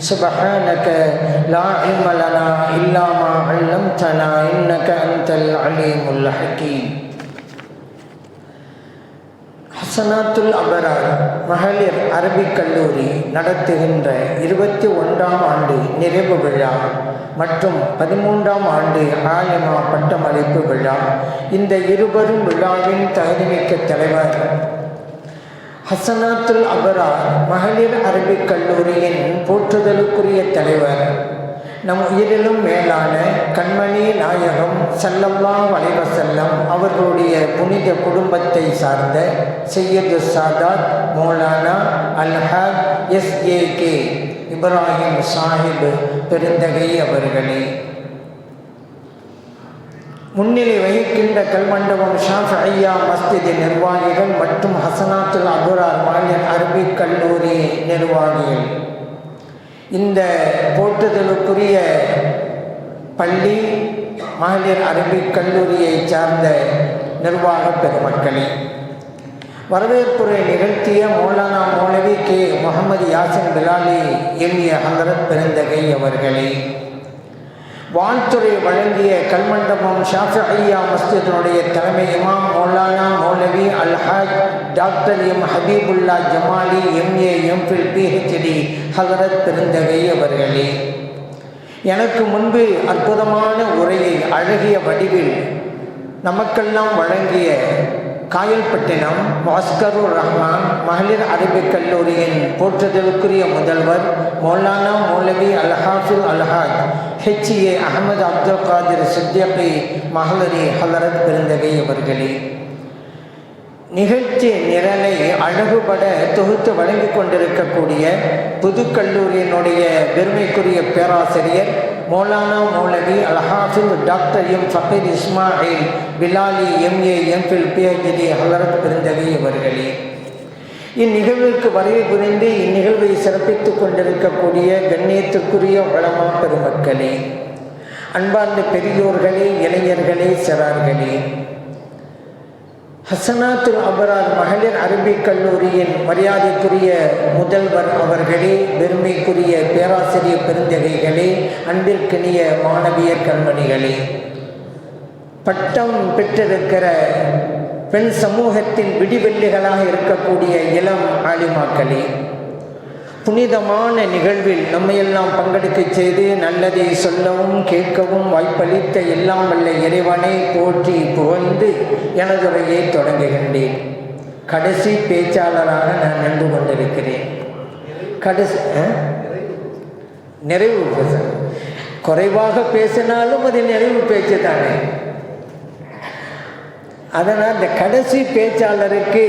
سبحانك لا علم لنا إلا ما علمتنا إنك أنت العليم الحكيم ஹசனாத்துல் அபரார் மகளிர் அரபிக் கல்லூரி நடத்துகின்ற இருபத்தி ஒன்றாம் ஆண்டு நிறைவு விழா மற்றும் பதிமூன்றாம் ஆண்டு ஆயமா பட்டமளிப்பு விழா இந்த இருவரும் விழாவின் தகுதிமிக்க தலைவர் ஹசனாத்துல் அபரா மகளிர் அரபிக் கல்லூரியின் போற்றுதலுக்குரிய தலைவர். நம் உயிரிலும் மேலான கண்மணி நாயகம் சல்லல்லா வலைவசல்லம் அவர்களுடைய புனித குடும்பத்தை சார்ந்த Syed Sadat Maulana Alhaj S A K Ibrahim Sahib பெருந்தகை அவர்களே. முன்னிலை வகிக்கின்ற கல்மண்டபம் ஷாஃப் ஐயா மஸ்திதி நிர்வாகிகள் மற்றும் ஹசனாத்துல் அபுரார் மாநில அரபிக் கல்லூரி நிர்வாகிகள். இந்த போற்றுதலுக்குரிய பள்ளி மகளிர் அரபிக் கல்லூரியை சார்ந்த நிர்வாக பெருமக்களே வரவேற்புரை நிகழ்த்திய மௌலானா மௌலவி கே. முகமது யாசின் பிலாலி எம்ஏ ஹங்கரத் பெருந்தகை அவர்களே வாழ்த்துறை வழங்கிய கல்மண்டபம் ஷாஃபியா மஸ்ஜிதனுடைய தலைமை இமாம் Maulana Moulavi Alhaj doctor M Habibullah Jamali MA MPhil PhD Hazrat பெருந்தகை அவர்களே. எனக்கு முன்பு அற்புதமான உரையை அழகிய வடிவில் நமக்கெல்லாம் வழங்கிய காயல்பட்டினம் பாஸ்கருர் ரஹ்மான் மகளிர் அரபிக் கல்லூரியின் போற்றுதலுக்குரிய முதல்வர் மௌலானா மௌலவி அல்ஹாஃபுல் அல்ஹாஜ் ஹெச்ஏ அகமது அப்துல் காதிர் சித்தியப்பை மகளரி ஹலரத் பிறந்தகை அவர்களே. நிகழ்ச்சி நிரலை அழகுபட தொகுத்து வழங்கி கொண்டிருக்கக்கூடிய புதுக்கல்லூரியினுடைய பெருமைக்குரிய பேராசிரியர் Maulana Moulavi Alhafiz doctor M Fakir Ismail Bilali MA MPhil PhD Hazrat பிறந்தகை அவர்களே. இந்நிகழ்விற்கு வருகை புரிந்து இந்நிகழ்வை சிறப்பித்துக் கொண்டிருக்கக்கூடிய கண்ணியத்திற்குரிய வளமா பெருமக்களே அன்பார்ந்த பெரியோர்களே இளைஞர்களே சிறார்களே. ஹசனாத்துல் அபரார் மகளிர் அரபிக் கல்லூரியின் மரியாதைக்குரிய முதல்வர் அவர்களே பெருமைக்குரிய பேராசிரியர் பெருந்தகைகளே அன்பிற்கினிய மாணவியர் கண்மணிகளே. பட்டம் பெற்றிருக்கிற பெண் சமூகத்தின் விடிவெள்ளிகளாக இருக்கக்கூடிய இளம் ஆலிமாக்களே புனிதமான நிகழ்வில் நம்மையெல்லாம் பங்கெடுக்க செய்து நல்லதை சொல்லவும் கேட்கவும் வாய்ப்பளித்த எல்லாம் வல்ல இறைவனை போற்றி புகழ்ந்து எனதுரையை தொடங்குகின்றேன். கடைசி பேச்சாளராக நான் நின்று கொண்டிருக்கிறேன். கடைசி நிறைவு பேச. குறைவாக பேசினாலும் அது நிறைவு பேச்சு தானே அதனால் இந்த கடைசி பேச்சாளருக்கு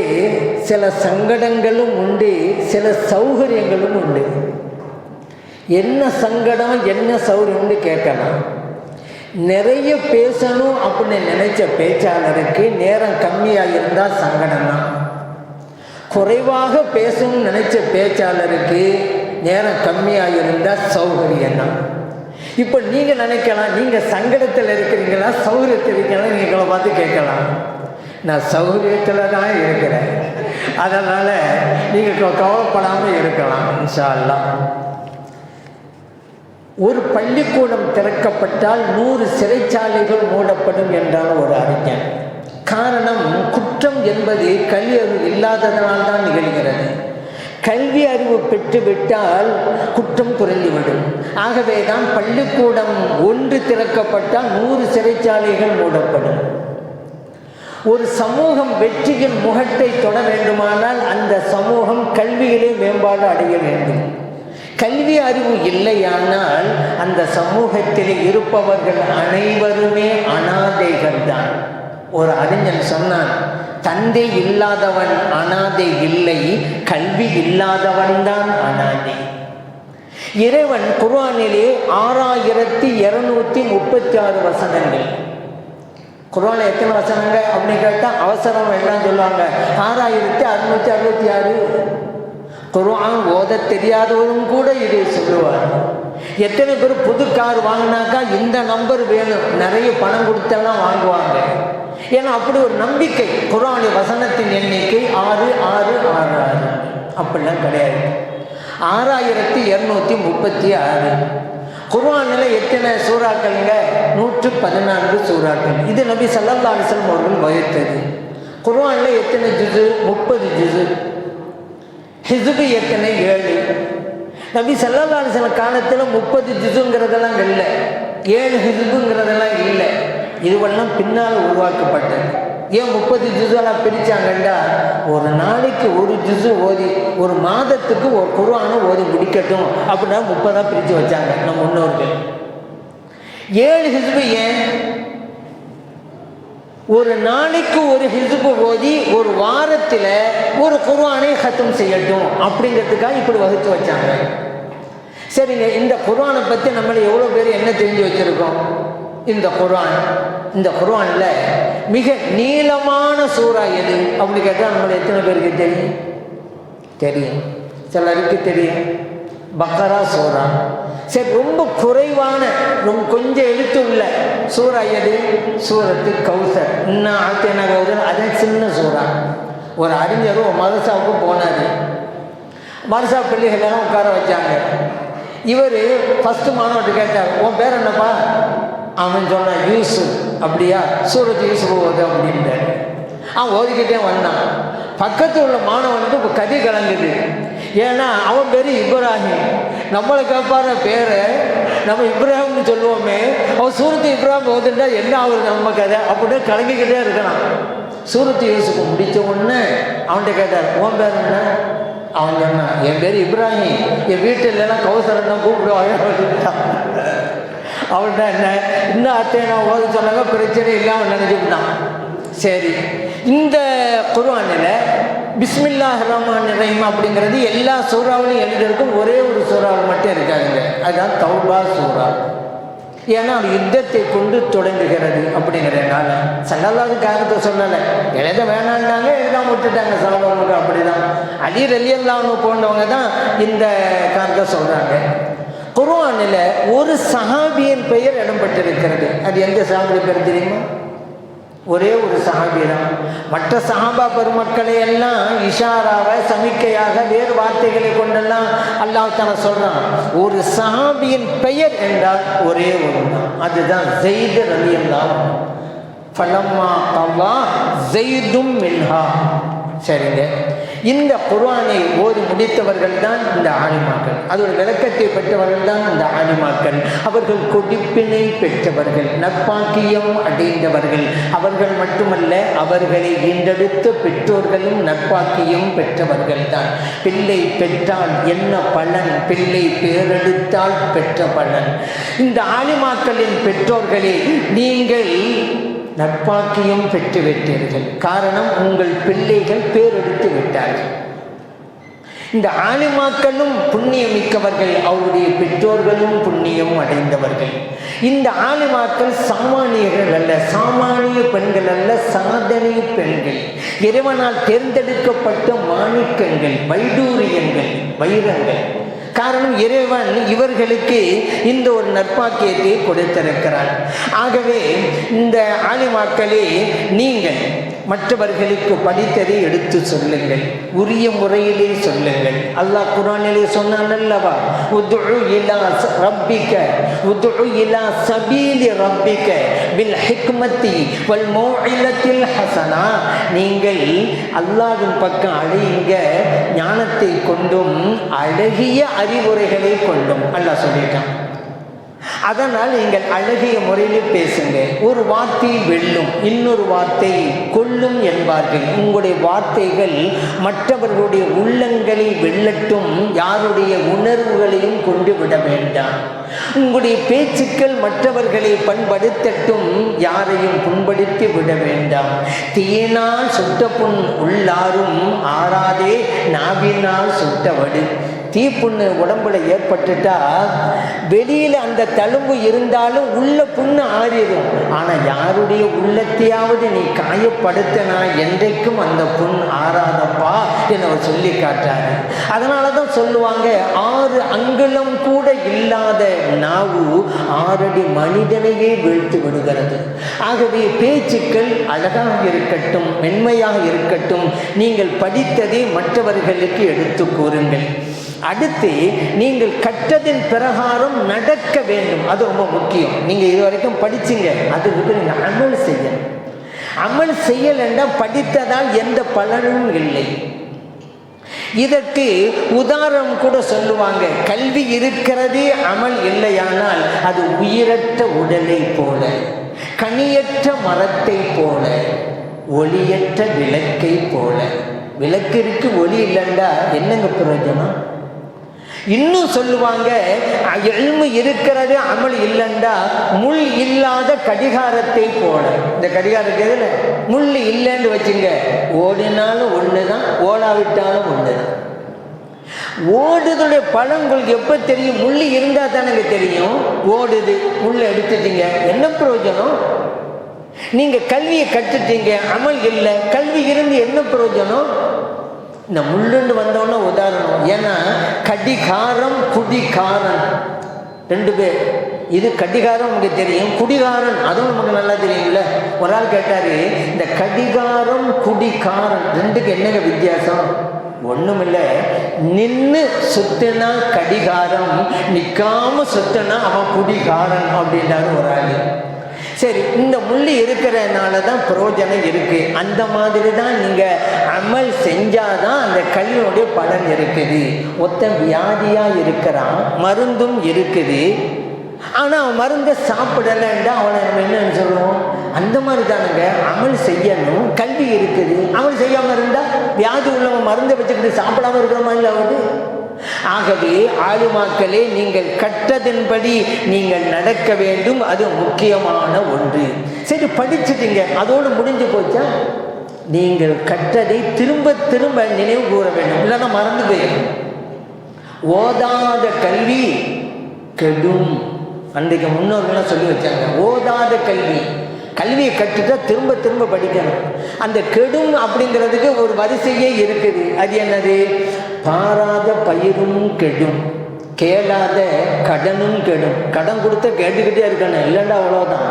சில சங்கடங்களும் உண்டு சில சௌகரியங்களும் உண்டு. என்ன சங்கடம் என்ன சௌகரியம்னு கேட்கலாம் நிறைய பேசணும் அப்படின்னு நினைச்ச பேச்சாளருக்கு நேரம் கம்மியாக இருந்தால் சங்கடம் தான். குறைவாக பேசணும்னு நினைச்ச பேச்சாளருக்கு நேரம் கம்மியாக இருந்தால் சௌகரியம் தான். இப்போ நீங்கள் நினைக்கலாம் நீங்கள் சங்கடத்தில் இருக்கிறீங்களா சௌகரியத்தில் இருக்கீங்களா நீங்கள் பார்த்து கேட்கலாம். நான் சௌகரியத்தில் தான் இருக்கிறேன். அதனால் நீங்கள் கவலைப்படாமல் இருக்கலாம் இன்ஷா ஒரு பள்ளிக்கூடம் திறக்கப்பட்டால் நூறு சிறைச்சாலைகள் மூடப்படும் என்றால் ஒரு அறிஞர். காரணம் குற்றம் என்பது கல்வி இல்லாததனால் தான் நிகழ்கிறது. கல்வி அறிவு பெற்றுவிட்டால் குற்றம் குறைந்துவிடும். ஆகவே தான் பள்ளிக்கூடம் ஒன்று திறக்கப்பட்டால் நூறு சிறைச்சாலைகள் மூடப்படும். ஒரு சமூகம் வெற்றியின் முகத்தை தொட வேண்டுமானால் அந்த சமூகம் கல்வியிலே மேம்பாடு அடைய வேண்டும். கல்வி அறிவு இல்லையானால் அந்த சமூகத்தில் இருப்பவர்கள் அனைவருமே அனாதைகள் தான் ஒரு அறிஞன் சொன்னான் தந்தை இல்லாதவன் அனாதை இல்லை கல்வி இல்லாதவன் தான் அனாதை. இறைவன் குர்ஆனிலே ஆறாயிரத்தி இருநூத்தி முப்பத்தி ஆறு வசனங்கள். குர்ஆன்ல எத்தனை வசனங்க அப்படின்னு கேட்டால் அவசரம் எல்லாம் சொல்லுவாங்க. ஆறாயிரத்தி அறுநூத்தி அறுபத்தி ஆறு. குர்ஆன் ஓத தெரியாதவரும் கூட இதை சொல்லுவார். எத்தனை பேர் புது கார் வாங்கினாக்கா இந்த நம்பர் வேணும். நிறைய பணம் கொடுத்தெல்லாம் வாங்குவாங்க. ஏன்னா அப்படி ஒரு நம்பிக்கை. குர்ஆனுடைய வசனத்தின் எண்ணிக்கை ஆறு ஆறு ஆறு ஆறு. அப்படிலாம் கிடையாது. ஆறாயிரத்தி இரநூத்தி முப்பத்தி ஆறு. குர்வானில் எத்தனை சூறாக்கள்ங்க? நூற்று பதினான்கு சூறாக்கள். இது நபி சல்லா அலிஸ்லம் அவர்கள் வகித்தது. குர்வானில் எத்தனை ஜுது முப்பது ஜுது ஹிசுபு எத்தனை? ஏழு. நபி சல்லா அலிஸ்லம் காலத்தில் முப்பது ஜுதுங்கிறதெல்லாம் இல்லை. ஏழு ஹிசுபுங்கிறதெல்லாம் இல்லை. இதுவெல்லாம் பின்னால் உருவாக்கப்பட்டது. ஏன் முப்பது ஜிசுவெல்லாம் பிரித்தாங்கண்டா ஒரு நாளைக்கு ஒரு ஜுசு ஓதி ஒரு மாதத்துக்கு ஒரு குர்ஆனை ஓதி முடிக்கட்டும் அப்படின்னா முப்பதாக பிரித்து வச்சாங்க நம்ம முன்னோர்கள். ஏழு ஹிசுபு ஏன்? ஒரு நாளைக்கு ஒரு ஹிசுபு ஓதி ஒரு வாரத்தில் ஒரு குர்ஆனை ஹத்தம் செய்யட்டும் அப்படிங்கிறதுக்காக இப்படி வகுத்து வச்சாங்க. சரிங்க இந்த குர்வானை பற்றி நம்மளை எவ்வளோ பேர் என்ன தெரிஞ்சு வச்சுருக்கோம்? இந்த குரான் இந்த குர்ஆனில் மிக நீளமான சூறா எது? அப்படி கேட்டால் நம்மள எத்தனை பேருக்கு தெரியும்? தெரியும். சிலருக்கு தெரியும். பக்கரா சூறா. சரி ரொம்ப குறைவான ரொம்ப கொஞ்சம் எழுத்து உள்ள சூறா எது? சூரத்து கௌசர். இன்னும் ஆத்தியன கௌசர் அது சின்ன சூறா. ஒரு அறிஞரும் மதசாவுக்கு போனார். மதசா பிள்ளைகளெல்லாம் உட்கார வச்சாங்க. இவர் ஃபஸ்ட்டு மாணவர்கிட்ட கேட்டார் உன் பேர் என்னப்பா? அவன் சொன்னான் யூசு அப்படியா? சூரத் யூசு போகுது அப்படின்றாரு அவன் ஓதிக்கிட்டே வந்தான். பக்கத்தில் உள்ள மாணவனுக்கு இப்போ கதி கலங்குது. ஏன்னா அவன் பேர் இப்ராஹிம். நம்மளை கேட்பார பேரை நம்ம இப்ராஹிம்னு சொல்லுவோமே. அவன் சூரத்து இப்ராஹிம் ஓதுண்டா என்ன ஆகுது நம்ம கதை? அப்படியே கலங்கிக்கிட்டே இருக்கலாம் சூரத்து யூசுக்கு முடித்த உடனே அவன்கிட்ட கேட்டார் உன் பேர் என்ன? அவன் சொன்னான் என் பேர் இப்ராஹிம். என் வீட்டில் இல்லைன்னா கௌசரன் தான் கூப்பிடுவாங்க. அப்படின்ட்டான் அவன்கிட்ட என்ன? இன்னும் அத்தையை நான் ஓத சொன்னாங்க? பிரச்சனை இல்லாமல் நினச்சிக்கிட்டான். சரி. இந்த குர்ஆனில் பிஸ்மில்லாஹ் ரஹ்மான் ரஹீம் அப்படிங்கிறது எல்லா சூறாவிலையும் எழுதியிருக்கும் ஒரே ஒரு சூறாவில் மட்டும் இருக்காதுங்க. அதுதான் தௌபா சூறா. ஏன்னா அது யுத்தத்தை கொண்டு தொடங்குகிறது அப்படிங்கிறதுனால சல்லல்லாது காரணத்தை சொல்லலை. எழுத வேணான்னாங்க எழுதாம விட்டுட்டாங்க சலவனுக்கு அப்படிதான். அலி ரலியல்லான்னு போன்றவங்க தான் இந்த காரணத்தை சொல்கிறாங்க குர்ஆனில் ஒரு சஹாபியின் பெயர் இடம்பெற்றிருக்கிறது. அது எந்த சஹாபி பேர் தெரியுமா? ஒரே ஒரு சஹாபி தான் மற்ற சஹாபா பெருமக்களை எல்லாம் இஷாராவை சமிக்கையாக வேறு வார்த்தைகளை கொண்டெல்லாம் அல்லாஹ் தான சொல்கிறான் ஒரு சஹாபியின் பெயர் என்றால் ஒரே ஒரு தான் அதுதான் ஜெயிது ரலியல்லாம் ஃபலம்மா கல்லா ஜெய்தும் மின்ஹா. சரிங்க. இந்த குர்ஆனை ஓதி முடித்தவர்கள் தான் இந்த ஆலிமாக்கள். அதோட விளக்கத்தை பெற்றவர்கள் தான் இந்த ஆலிமாக்கள். அவர்கள் கொடிப்பினை பெற்றவர்கள் நற்பாக்கியம் அடைந்தவர்கள். அவர்கள் மட்டுமல்ல அவர்களை ஈண்டெடுத்த பெற்றோர்களும் நற்பாக்கியம் பெற்றவர்கள் தான் பிள்ளை பெற்றால் என்ன பலன்? பிள்ளை பேரெடுத்தால் பெற்ற பலன். இந்த ஆலிமாக்களின் பெற்றோர்களே நீங்கள் நட்பாக்கியம் பெற்று விட்டீர்கள் காரணம் உங்கள் பிள்ளைகள் பேரெடுத்து விட்டார்கள். இந்த ஆலிமாக்களும் புண்ணியமிக்கவர்கள் அவருடைய பெற்றோர்களும் புண்ணியம் அடைந்தவர்கள். இந்த ஆலிமாக்கள் சாமானியர்கள் அல்ல சாமானிய பெண்கள் அல்ல சாதனை பெண்கள். இறைவனால் தேர்ந்தெடுக்கப்பட்ட மாணிக்கங்கள் வைடூரியங்கள் வைரங்கள். காரணம் இறைவன் இவர்களுக்கு இந்த ஒரு நற்பாக்கியத்தை கொடுத்திருக்கிறான் ஆகவே இந்த ஆலிமாக்களே நீங்கள் மற்றவர்களுக்கு படித்ததை எடுத்து சொல்லுங்கள். உரிய முறையிலே சொல்லுங்கள். அல்லாஹ் குரானிலே சொன்னான் அல்லவா உதுஉ இலா ரப்பிக்க உதுழு இலா சபீலி ரப்பிக்க பில் ஹிக்மத்தி வல் மோஇலத்தில் ஹசனா. நீங்கள் அல்லாஹின் பக்கம் அழையுங்க ஞானத்தை கொண்டும் அழகிய அறிவுரைகளை கொண்டும் அல்லாஹ் சொல்லிட்டான் அதனால் நீங்கள் அழகிய முறையில் பேசுங்க. ஒரு வார்த்தை வெல்லும் இன்னொரு வார்த்தை கொல்லும் என்பார்கள். உங்களுடைய வார்த்தைகள் மற்றவர்களுடைய உள்ளங்களை வெல்லட்டும் யாருடைய உணர்வுகளையும் கொண்டு விட வேண்டாம். உங்களுடைய பேச்சுக்கள் மற்றவர்களை பண்படுத்தட்டும் யாரையும் புண்படுத்தி விட வேண்டாம். தீயினால் சுட்ட புண் உள்ளாரும் ஆறாதே நாவினால் சுட்டவடு. தீப்புண்ணு உடம்புல ஏற்பட்டுட்டா வெளியில் அந்த தழும்பு இருந்தாலும் உள்ள புண்ணு ஆறிடும். ஆனால் யாருடைய உள்ளத்தையாவது நீ காயப்படுத்தினா என்றைக்கும் அந்த புண் ஆறாதப்பா என்று அவர் சொல்லி காட்டாரு அதனால தான் சொல்லுவாங்க ஆறு அங்குலம் கூட இல்லாத நாவு ஆறடி மனிதனையே வீழ்த்து விடுகிறது. ஆகவே பேச்சுக்கள் அழகாக இருக்கட்டும் மென்மையாக இருக்கட்டும் நீங்கள் படித்ததை மற்றவர்களுக்கு எடுத்து கூறுங்கள். அடுத்து நீங்கள் கற்றதின் பிரகாரம் நடக்க வேண்டும். அது ரொம்ப முக்கியம். நீங்கள் இது வரைக்கும் படிச்சீங்க. அது வந்து நீங்கள் அமல் செய்யணும். அமல் செய்யலைன்னா படித்ததால் எந்த பலனும் இல்லை. இதற்கு உதாரணம் கூட சொல்லுவாங்க. கல்வி இருக்கிறதே அமல் இல்லையானால் அது உயிரற்ற உடலை போல கனியற்ற மரத்தை போல ஒளியற்ற விளக்கை போல. விளக்கிற்கு ஒளி இல்லைண்டா என்னங்க பிரயோஜனம்? இன்னும் சொல்லுவாங்க எல்மு இருக்கிறது அமல் இல்லைண்டா முள் இல்லாத கடிகாரத்தை போல. இந்த கடிகாரம் எதில் முள் இல்லைன்னு வச்சுங்க. ஓடினாலும் ஒன்று தான் ஓடாவிட்டாலும் ஒன்று தான் ஓடுதலுடைய பலன் உங்களுக்கு எப்போ தெரியும்? முள் இருந்தால் தானே தெரியும். ஓடுது முள் எடுத்துட்டீங்க. என்ன பிரயோஜனம்? நீங்கள் கல்வியை கற்றுட்டீங்க அமல் இல்லை. கல்வி இருந்து என்ன பிரயோஜனம்? இந்த முள்ளுண்டு வந்தோன்னே உதாரணம். ஏன்னா கடிகாரம் குடிகாரன். ரெண்டு பேர். இது கடிகாரம் உங்களுக்கு தெரியும் குடிகாரன். அதுவும் நமக்கு நல்லா தெரியும்ல. ஒரு ஆள் கேட்டார் இந்த கடிகாரம் குடிகாரன் ரெண்டுக்கு என்னங்க வித்தியாசம்? ஒன்றும் இல்லை நின்று சுத்தினா கடிகாரம் நிற்காம சுத்தினா அவன் குடிகாரன் அப்படின்றாரு ஒரு ஆள். சரி இந்த முள்ளு இருக்கிறதுனால தான் பிரயோஜனம் இருக்குது அந்த மாதிரி தான் நீங்கள் அமல் செஞ்சாதான் அந்த கல்லினுடைய பலன் இருக்குது. ஒத்த வியாதியாக இருக்கிறான் மருந்தும் இருக்குது. ஆனால் அவன் மருந்தை சாப்பிடலைன்னா அவனை நம்ம என்னன்னு சொல்லுவோம்? அந்த மாதிரி தானுங்க அமல் செய்யணும் கல்வி இருக்குது. அமல் செய்யாமல் இருந்தால் வியாதி உள்ளவன் மருந்தை வச்சுக்கிட்டு சாப்பிடாம இருக்கிற மாதிரி ஆகுது. ஆகவே ஆளுமாக்களே நீங்கள் கற்றதன்படி நீங்கள் நடக்க வேண்டும். அது முக்கியமான ஒன்று. சரி படிச்சுட்டீங்க. அதோடு முடிஞ்சு போச்சா? நீங்கள் கற்றதை திரும்ப திரும்ப நினைவு கூற வேண்டும். இல்லைன்னா மறந்து போயிடும் ஓதாத கல்வி கெடும். அன்றைக்கு முன்னோர்கள்லாம் சொல்லி வச்சாங்க. ஓதாத கல்வி. கல்வியை கற்றுட்டா திரும்ப திரும்ப படிக்கணும். அந்த கெடும் அப்படிங்கிறதுக்கு ஒரு வரிசையே இருக்குது. அது என்னது? பாராத பயிரும் கெடும். கேளாத கடனும் கெடும். கடன் கொடுத்தா கேட்டுக்கிட்டே இருக்கணும். இல்லைண்டா அவ்வளோதான்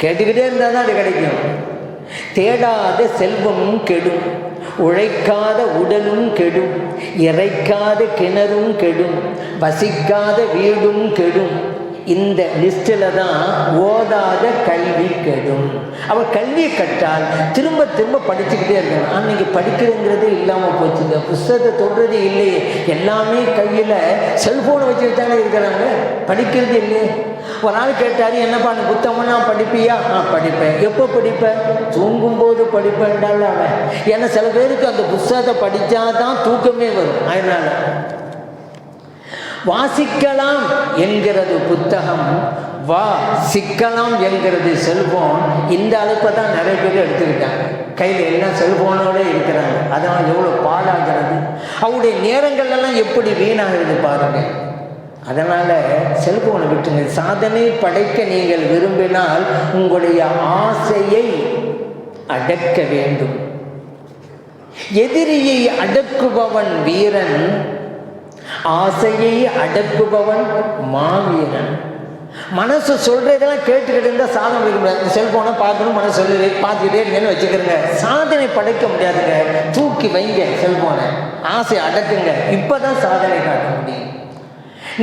கேட்டுக்கிட்டே இருந்தால் தான் அது கிடைக்கும். தேடாத செல்வமும் கெடும். உழைக்காத உடலும் கெடும். இறைக்காத கிணறும் கெடும். வசிக்காத வீடும் கெடும். இந்த லிஸ்டில் தான் ஓதாத கல்வி கெடும். அவள் கல்வியை கற்றால் திரும்ப திரும்ப படிச்சுக்கிட்டே இருக்கணும். அன்னைக்கு படிக்கிறேங்கிறதே இல்லாமல் போச்சுங்க புஸ்தகத்தை தொடுறதே இல்லையே. எல்லாமே கையில் செல்ஃபோனை வச்சுட்டு தானே இருக்கிறாங்க. படிக்கிறது இல்லையே. ஒரு நாள் கேட்டார் என்னப்பா அந்த புத்தகம் நான் படிப்பியா? நான் படிப்பேன். எப்போ படிப்பேன் தூங்கும்போது படிப்பேன்டால அவன். ஏன்னா சில பேருக்கு அந்த புஸ்தகத்தை படித்தாதான் தூக்கமே வரும். அதனால் வாசிக்கலாம் என்கிறது புத்தகம். வா சிக்கலாம் என்கிறது செல்போன். இந்த அழைப்பை தான் நிறைய பேர் எடுத்துக்கிட்டாங்க. கையில் எல்லாம் செல்போனோட இருக்கிறாங்க. அதான் எவ்வளோ பாழாகிறது. அவருடைய நேரங்கள்லாம் எப்படி வீணாகிறது பாருங்க. அதனால் செல்போனை விட்டுங்க சாதனை படைக்க நீங்கள் விரும்பினால் உங்களுடைய ஆசையை அடக்க வேண்டும். எதிரியை அடக்குபவன் வீரன் ஆசையை அடக்குபவன் மாவீரன். மனசு சொல்றதெல்லாம் கேட்டுக்கிட்டு இருந்தால் சாதனை வைக்க முடியாது. இந்த செல்போனை பார்க்கணும் மனசு சொல்லுது பார்த்துக்கிட்டே இருக்கேன்னு வச்சுக்கிறேங்க சாதனை படைக்க முடியாதுங்க. தூக்கி வைங்க செல்போனை ஆசை அடக்குங்க. இப்பதான் சாதனை காட்ட முடியும்.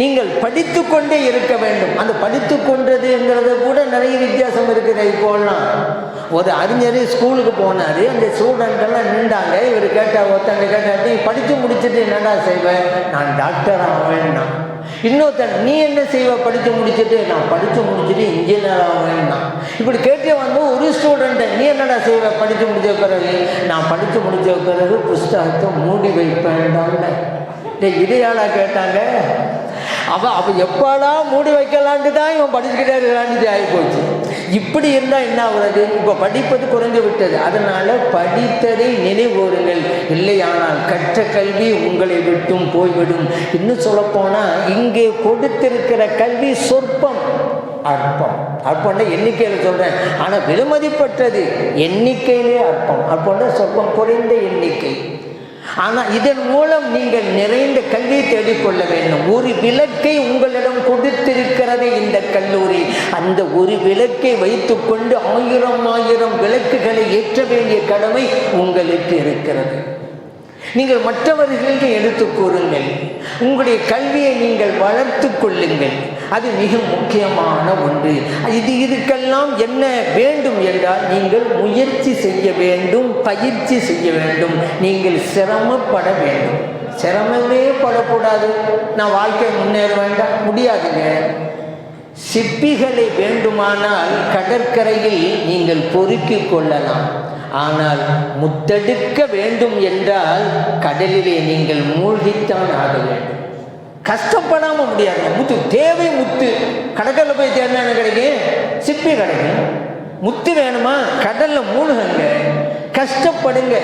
நீங்கள் படித்து கொண்டே இருக்க வேண்டும். அந்த படித்து கொண்டதுங்கிறத கூட நிறைய வித்தியாசம் இருக்குது. இப்போல்லாம் ஒரு அறிஞர் ஸ்கூலுக்கு போனார். அந்த ஸ்டூடெண்ட்டெல்லாம் நின்றாங்க. இவர் கேட்டால் ஒருத்தங்க கேட்டால் நீ படித்து முடிச்சுட்டு என்னடா செய்வேன் நான் டாக்டர் ஆவேன்னா இன்னொருத்தன் நீ என்ன செய்வ? படித்து முடிச்சுட்டு? நான் படித்து முடிச்சுட்டு இன்ஜினியர் ஆவேன்னா இப்படி கேட்டே வந்து ஒரு ஸ்டூடெண்ட்டை நீ என்னடா செய்வ? படித்து முடிச்ச பிறகு? நான் படித்து முடிச்ச பிறகு புஸ்தகத்தை மூடி வைப்பேன்டாங்க டேய் இதையாளா கேட்டாங்க? அவன் அவன் எப்பாடா மூடி வைக்கலான்ட்டு தான் இவன் படிச்சுக்கிட்டே இருக்கலான்ட்டு ஆகி போச்சு இப்படி இருந்தால் என்ன ஆகுறது? இப்போ படிப்பது குறைந்து விட்டது. அதனால் படித்ததை நினைவுறுங்கள் இல்லையானால் கற்ற கல்வி உங்களை விட்டும் போய்விடும். இன்னும் சொல்லப்போனால் இங்கே கொடுத்திருக்கிற கல்வி சொற்பம் அற்பம். அற்பம்னா எண்ணிக்கையில் சொல்கிறேன் ஆனால் விலைமதிப்பற்றது எண்ணிக்கையிலே அற்பம். அற்பம்னா சொற்பம் குறைந்த எண்ணிக்கை. ஆனால் இதன் மூலம் நீங்கள் நிறைந்த கல்வியை தேடிக்கொள்ள வேண்டும். ஒரு விளக்கை உங்களிடம் கொடுத்திருக்கிறது இந்த கல்லூரி. அந்த ஒரு விளக்கை வைத்துக்கொண்டு ஆயிரம் ஆயிரம் விளக்குகளை ஏற்ற வேண்டிய கடமை உங்களுக்கு இருக்கிறது. நீங்கள் மற்றவர்களுக்கு எடுத்து கூறுங்கள். உங்களுடைய கல்வியை நீங்கள் வளர்த்து கொள்ளுங்கள். அது மிக முக்கியமான ஒன்று. இது இதுக்கெல்லாம் என்ன வேண்டும் என்றால் நீங்கள் முயற்சி செய்ய வேண்டும் பயிற்சி செய்ய வேண்டும். நீங்கள் சிரமப்பட வேண்டும். சிரமமே படக்கூடாது. நான் வாழ்க்கை முன்னேற வேண்டாம் முடியாதுங்க. சிப்பிகளை வேண்டுமானால் கடற்கரையில் நீங்கள் பொறுக்கி கொள்ளலாம். ஆனால் முத்தெடுக்க வேண்டும் என்றால் கடலிலே நீங்கள் மூழ்கித்தான் ஆக வேண்டும். கஷ்டப்படாமல் முடியாது. முத்து தேவை முத்து. கடற்கரில் போய் தேடினா என்ன கிடைக்கும் சிப்பி கிடைக்கும் முத்து வேணுமா? கடலில் மூழ்குங்க. கஷ்டப்படுங்க.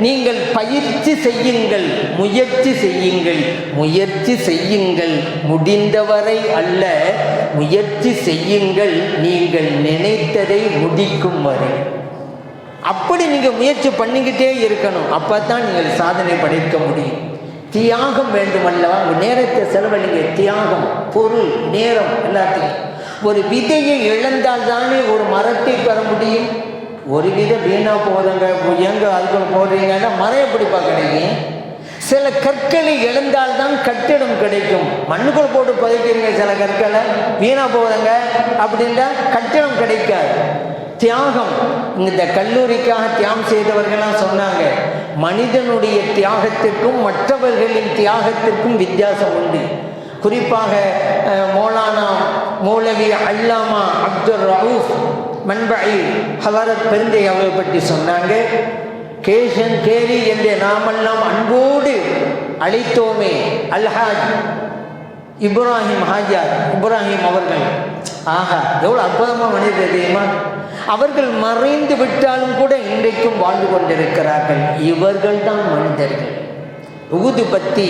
நீங்கள் பயிற்சி செய்யுங்கள். முயற்சி செய்யுங்கள். முயற்சி செய்யுங்கள். முடிந்தவரை அல்ல. முயற்சி செய்யுங்கள். நீங்கள் நினைத்ததை முடிக்கும் வரை. அப்படி நீங்கள் முயற்சி பண்ணிக்கிட்டே இருக்கணும். அப்போ தான் நீங்கள் சாதனை படைக்க முடியும். தியாகம் வேண்டுமல்லவா? உங்கள் நேரத்தை செலவழிங்க. தியாகம் பொருள் நேரம் எல்லாத்தையும். ஒரு விதையை இழந்தால் தானே ஒரு மரத்தை பெற முடியும்? ஒரு விதை வீணாக போகுதுங்க. எங்கே அதுக்குள்ள போடுறீங்கன்னா மரம் எப்படிப்பா கிடைக்கும் சில கற்களை இழந்தால் தான் கட்டிடம் கிடைக்கும். மண்ணுக்குள் போட்டு புதைக்கிறீங்க சில கற்களை. வீணாக போகுதுங்க. அப்படின்னா கட்டிடம் கிடைக்காது. தியாகம். இந்த கல்லூரிக்காக தியாகம் செய்தவர்களாக சொன்னாங்க. மனிதனுடைய தியாகத்திற்கும் மற்றவர்களின் தியாகத்திற்கும் வித்தியாசம் உண்டு. குறிப்பாக அஹ், மௌலானா மௌலவி அல்லாமா அப்துல் ரவுஃப் மண்பை ஹவரத் பெருந்தை அவர்களை பற்றி சொன்னாங்க. கேஷன் கேரி என்று நாமெல்லாம் அன்போடு அழைத்தோமே அல்ஹாஜ். இப்ராஹிம் ஹாஜார் இப்ராஹிம் அவர்கள். ஆஹா எவ்வளோ அற்புதமாக மனிதர் தெரியுமா? அவர்கள் மறைந்து விட்டாலும் கூட இன்றைக்கும் வாழ்ந்து கொண்டிருக்கிறார்கள். இவர்கள் தான் மனிதர்கள். உகுது பற்றி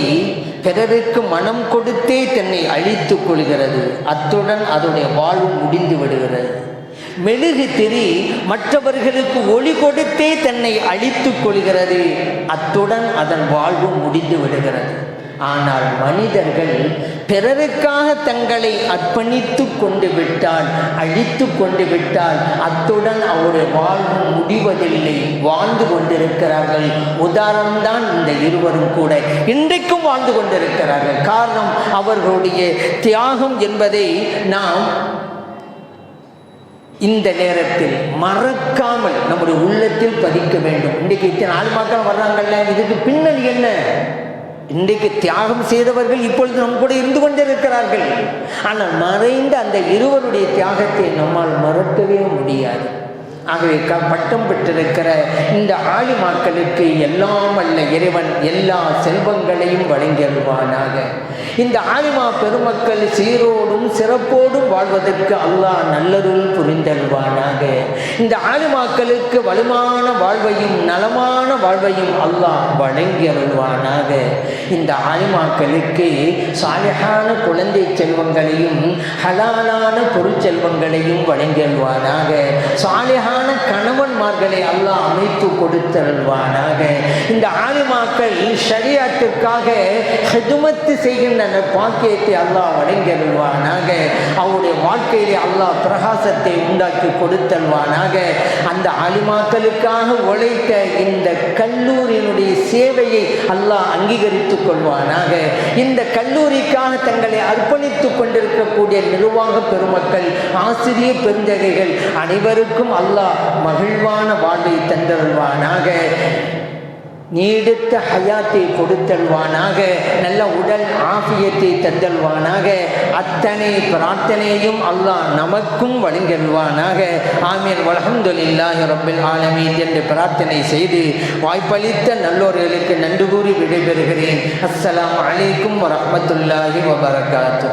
பிறருக்கு மனம் கொடுத்தே தன்னை அழித்துக் கொள்கிறது. அத்துடன் அதனுடைய வாழ்வு முடிந்து விடுகிறது. மெழுகு திரி மற்றவர்களுக்கு ஒளி கொடுத்தே தன்னை அழித்துக் கொள்கிறது. அத்துடன் அதன் வாழ்வு முடிந்து விடுகிறது. ஆனால் மனிதர்கள் பிறருக்காக தங்களை அர்ப்பணித்து கொண்டு விட்டால் அழித்து கொண்டு விட்டால் அத்துடன் அவருடைய வாழ்வு முடிவதில்லை. வாழ்ந்து கொண்டிருக்கிறார்கள். உதாரணம்தான் இந்த இருவரும் கூட. இன்றைக்கும் வாழ்ந்து கொண்டிருக்கிறார்கள். காரணம் அவர்களுடைய தியாகம் என்பதை நாம் இந்த நேரத்தில் மறக்காமல் நம்முடைய உள்ளத்தில் பதிக்க வேண்டும். இன்றைக்கு இத்தனை ஆத்மாக்கள் வர்றாங்கல்ல? இதுக்கு பின்னணி என்ன? இன்றைக்கு தியாகம் செய்தவர்கள் இப்பொழுது நம் கூட இருந்து கொண்டிருக்கிறார்கள். ஆனால் மறைந்த அந்த இருவருடைய தியாகத்தை நம்மால் மறக்கவே முடியாது. ஆகவே க பட்டம் பெற்றிருக்கிற இந்த ஆலிமாக்களுக்கு எல்லாம் அல்ல இறைவன் எல்லா செல்வங்களையும் வழங்கியல்வானாக இந்த ஆலிமா பெருமக்கள் சீரோடும் சிறப்போடும் வாழ்வதற்கு அல்லாஹ் நல்லருள் புரிந்தல்வானாக இந்த ஆலிமாக்களுக்கு வலுவான வாழ்வையும் நலமான வாழ்வையும் அல்லாஹ் வழங்கி அருள்வானாக இந்த ஆலிமாக்களுக்கு சாலிஹான குழந்தை செல்வங்களையும் ஹலாலான பொருட்செல்வங்களையும் வழங்கி அருள்வானாக சாலிஹான கணவன்மார்களை அல்லாஹ் அமைத்து கொடுத்தருள்வானாக. இந்த ஆலிமாக்கள் ஷரியாத்திற்காக ஹெதுமத்து செய்கின்ற அந்த பாக்கியத்தை அல்லாஹ் வழங்கியருள்வானாக. அவருடைய வாழ்க்கையிலே அல்லாஹ் பிரகாசத்தை உண்டாக்கி கொடுத்தல்வானாக அந்த ஆலிமாக்களுக்காக உழைத்த இந்த கல்லூரியினுடைய சேவையை அல்லாஹ் அங்கீகரித்துக் கொள்வானாக. இந்த கல்லூரிக்காக தங்களை அர்ப்பணித்துக் கொண்டிருக்கக்கூடிய நிர்வாக பெருமக்கள் ஆசிரிய பெருந்தகைகள் அனைவருக்கும் அல்லாஹ் மகிழ்வான வாழ்வை தந்தருள்வானாக. நீடித்த ஹயாத்தை கொடுத்தல்வானாக நல்ல உடல் ஆபியத்தை தந்தல்வானாக அத்தனை பிரார்த்தனையும் அல்லாஹ் நமக்கும் வழங்கல்வானாக ஆமீர் வலஹம்துலில்லாஹி ரப்பில் ஆலமீன் என்று பிரார்த்தனை செய்து வாய்ப்பளித்த நல்லோர்களுக்கு நன்றி கூறி விடைபெறுகிறேன். அஸ்லாம் அலைக்கும் வரமத்துல்லாஹி வபரகாத்து.